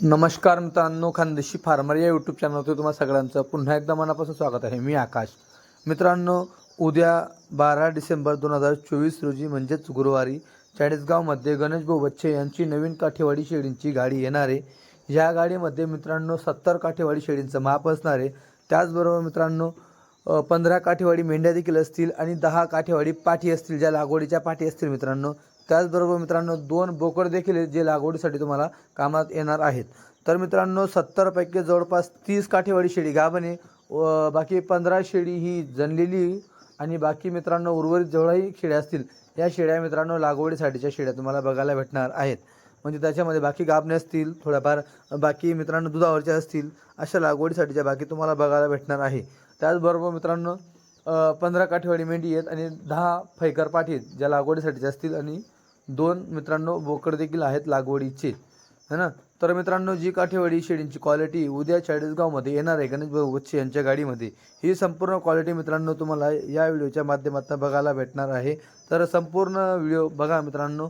नमस्कार मित्रांनो खानदेशी फार्मर या यूट्यूब चॅनलवरती तुम्हाला सगळ्यांचं पुन्हा एकदा मनापासून स्वागत आहे. मी आकाश. मित्रांनो उद्या बारा डिसेंबर दोन हजार चोवीस रोजी म्हणजेच गुरुवारी चाळीसगावमध्ये गणेश भाऊ बच्चे यांची नवीन काठेवाडी शेळींची गाडी येणार आहे. या गाडीमध्ये मित्रांनो सत्तर काठेवाडी शेळींचं माप असणार आहे. त्याचबरोबर मित्रांनो पंधरा काठेवाडी मेंढ्या देखील असतील आणि दहा काठेवाडी पाठी असतील ज्या लागवडीच्या पाठी असतील मित्रांनो त्याचबरोबर मित्रांनो दोन बोकड देखील आहेत जे लागवडीसाठी तुम्हाला कामात येणार आहेत. तर मित्रांनो सत्तरपैकी जवळपास तीस काठेवाडी शेळी गाभणे व बाकी पंधरा शेळी ही जनलेली आणि बाकी मित्रांनो उर्वरित जेवढ्याही शेळ्या असतील या शेळ्या मित्रांनो लागवडीसाठीच्या शेळ्या तुम्हाला बघायला भेटणार आहेत. म्हणजे त्याच्यामध्ये बाकी गाभणे असतील थोड्याफार बाकी मित्रांनो दुधावरच्या असतील अशा लागवडीसाठीच्या बाकी तुम्हाला बघायला भेटणार आहे. त्याचबरोबर मित्रांनो पंधरा काठेवाडी मेंढी आहेत आणि दहा फैकर पाठी आहेत ज्या लागवडीसाठीच्या असतील आणि दोन मित्रांनो बोकड देखील आहेत लागवडीचे. है ना? तर मित्रांनो जी काठेवाडी शेळींची क्वालिटी उद्या चाळीसगावमध्ये येणार आहे गणेश भाऊ बच्चे यांच्या गाडीमध्ये. ही संपूर्ण क्वालिटी मित्रांनो तुम्हाला या व्हिडिओच्या माध्यमातून बघायला भेटणार आहे. तर संपूर्ण व्हिडिओ बघा मित्रांनो.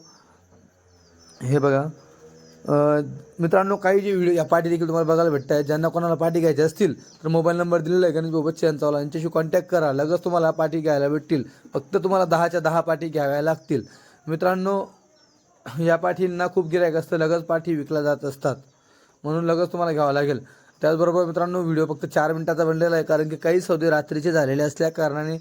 हे बघा. मित्रांनो काही जे व्हिडिओ या पाठी देखील तुम्हाला बघायला भेटत आहे ज्यांना कोणाला पाठी घ्यायची असतील तर मोबाईल नंबर दिलेला आहे गणेश भाऊ बच्चे यांचावाला यांच्याशी कॉन्टॅक्ट करा. लगेच तुम्हाला पाठी घ्यायला भेटतील. फक्त तुम्हाला दहाच्या दहा पाठी घ्याव्या लागतील. मित्रांनो या पाठींना खूप गिरायक असतं. लगेच पाठी विकल्या जात असतात. म्हणून लगेच तुम्हाला घ्यावं लागेल. त्याचबरोबर मित्रांनो व्हिडिओ फक्त चार मिनटाचा बनलेला आहे कारण की काही सौदे रात्रीचे झालेले असल्या कारणाने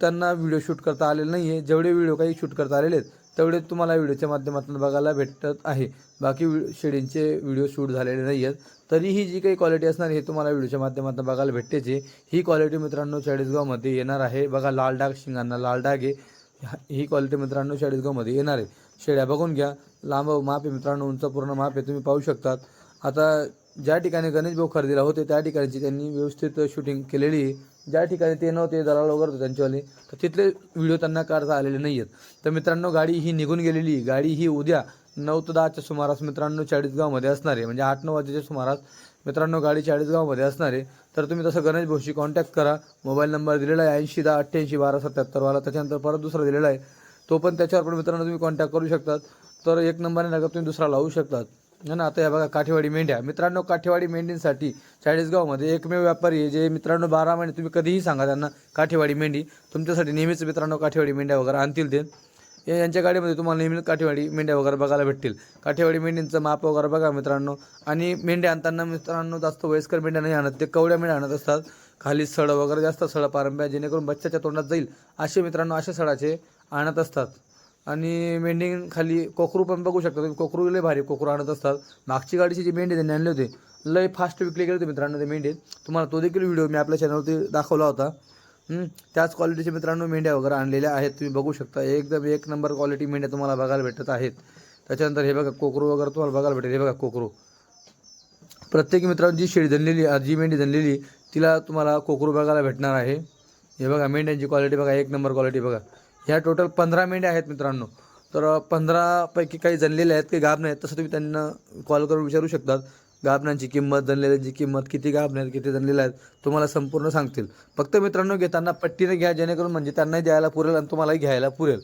त्यांना व्हिडिओ शूट करता आलेले नाही आहे जेवढे व्हिडिओ काही शूट करता आलेले आहेत तेवढे तुम्हाला व्हिडिओच्या माध्यमातून बघायला भेटत आहे. बाकी शेडींचे व्हिडिओ शूट झालेले नाही आहेत. तरीही जी काही क्वालिटी असणार हे तुम्हाला व्हिडिओच्या माध्यमातून बघायला भेटतेच आहे. ही क्वालिटी मित्रांनो चाळीसगावमध्ये येणार आहे. बघा लाल डाग शिंगांना लाल डाग आहे. ही क्वालिटी मित्रांनो चाळीसगावमध्ये येणार आहे. शेळ्या बघून घ्या. लांब माप आहे मित्रांनो उंच पूर्ण माप आहे तुम्ही पाहू शकतात. आता ज्या ठिकाणी गणेश भाऊ खरेदीला होते त्या ठिकाणची त्यांनी व्यवस्थित शूटिंग केलेली आहे. ज्या ठिकाणी ते नव्हते दलाल वगैरे होते त्यांच्यावाले तर तिथले व्हिडिओ त्यांना काढता आलेले नाही आहेत तर मित्रांनो गाडी ही निघून गेलेली गाडी ही उद्या नऊ ते दहाच्या सुमारास मित्रांनो चाळीसगावमध्ये असणारे म्हणजे आठ नऊ वाजेच्या सुमारास मित्रांनो गाडी चाळीसगावमध्ये असणारे तर तुम्ही तसं गणेश भाऊशी कॉन्टॅक्ट करा. मोबाईल नंबर दिलेला आहे ऐंशी दहा अठ्ठ्याऐंशी बारा सत्याहत्तरवाला त्याच्यानंतर परत दुसरा दिलेला आहे. तो पण त्याच्यावर पण मित्रांनो तुम्ही कॉन्टॅक्ट करू शकतात. तर एक नंबरने नका तुम्ही दुसरा लावू शकतात. ना? आता या बघा काठेवाडी मेंढ्या. मित्रांनो काठेवाडी मेंढींसाठी चाळीसगावमध्ये एकमेव व्यापारी आहे जे मित्रांनो बारा महिने तुम्ही कधीही सांगा त्यांना काठेवाडी मेंढी. तुमच्यासाठी नेहमीच मित्रांनो काठेवाडी मेंढ्या वगैरे आणतील ते. या- यांच्या गाडीमध्ये तुम्हाला नेहमी काठेवाडी मेंढ्या वगैरे बघायला भेटतील. काठेवाडी मेंढींचं माप वगैरे बघा मित्रांनो. आणि मेंढ्या आणताना मित्रांनो जास्त वयस्कर मेंढ्या नाही आणत ते कवड्या मेंढ्या आणत असतात. खाली सड वगैरे जास्त सड पारंब्या जेणेकरून बच्चाच्या तोंडात जाईल. असे मित्रांनो अशा सडाचे आणत असतात. आणि मेंढी खाली कोकरू पण बघू शकता तुम्ही. कोकरू लय भारी कोकरू आणत असतात. मागची गाडीची जी मेंढी त्यांनी आणले होते लय फास्ट विकले गेले होते मित्रांनो ते मेंढी. तुम्हाला तो देखील व्हिडिओ मी आपल्या चॅनलवरती दाखवला होता. त्याच क्वालिटीचे मित्रांनो मेंढ्या वगैरे आणलेल्या आहेत. तुम्ही बघू शकता एकदम एक नंबर क्वालिटी मेंढ्या तुम्हाला बघायला भेटत आहेत. त्याच्यानंतर हे बघा कोकरू वगैरे तुम्हाला बघायला भेटेल. हे बघा कोकरू. प्रत्येक मित्रांनो जी शेळी धनलेली जी मेंढी धनलेली तिला तुम्हाला कोकरू बघायला भेटणार आहे. हे बघा मेंढ्यांची क्वालिटी बघा एक नंबर क्वालिटी बघा. ह्या टोटल पंधरा मेंढ्या आहेत मित्रांनो. तर पंधरापैकी काही जनलेल्या आहेत काही गाब आहेत तसं तुम्ही त्यांना कॉल करून विचारू शकतात. गाभण्यांची किंमत जनलेल्यांची किंमत किती गाभण्यात किती जनलेल्या आहेत तुम्हाला संपूर्ण सांगतील. फक्त मित्रांनो घेताना पट्टीने घ्या जेणेकरून म्हणजे त्यांनाही द्यायला पुरेल आणि तुम्हालाही घ्यायला पुरेल.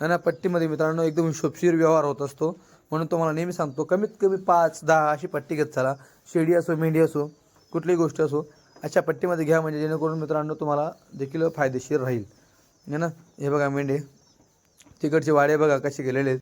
आणि ना पट्टीमध्ये मित्रांनो एकदम हिशोबशीर व्यवहार होत असतो. म्हणून तुम्हाला नेहमी सांगतो कमीत कमी पाच दहा अशी पट्टी घेत चला. शेळी असो मेंढी असो कुठलीही गोष्ट असो अशा पट्टीमध्ये घ्या म्हणजे जेणेकरून मित्रांनो तुम्हाला देखील फायदेशीर राहील. है ना हे बघा मेंढे तिकडचे वाडे बघा कसे गेलेले आहेत.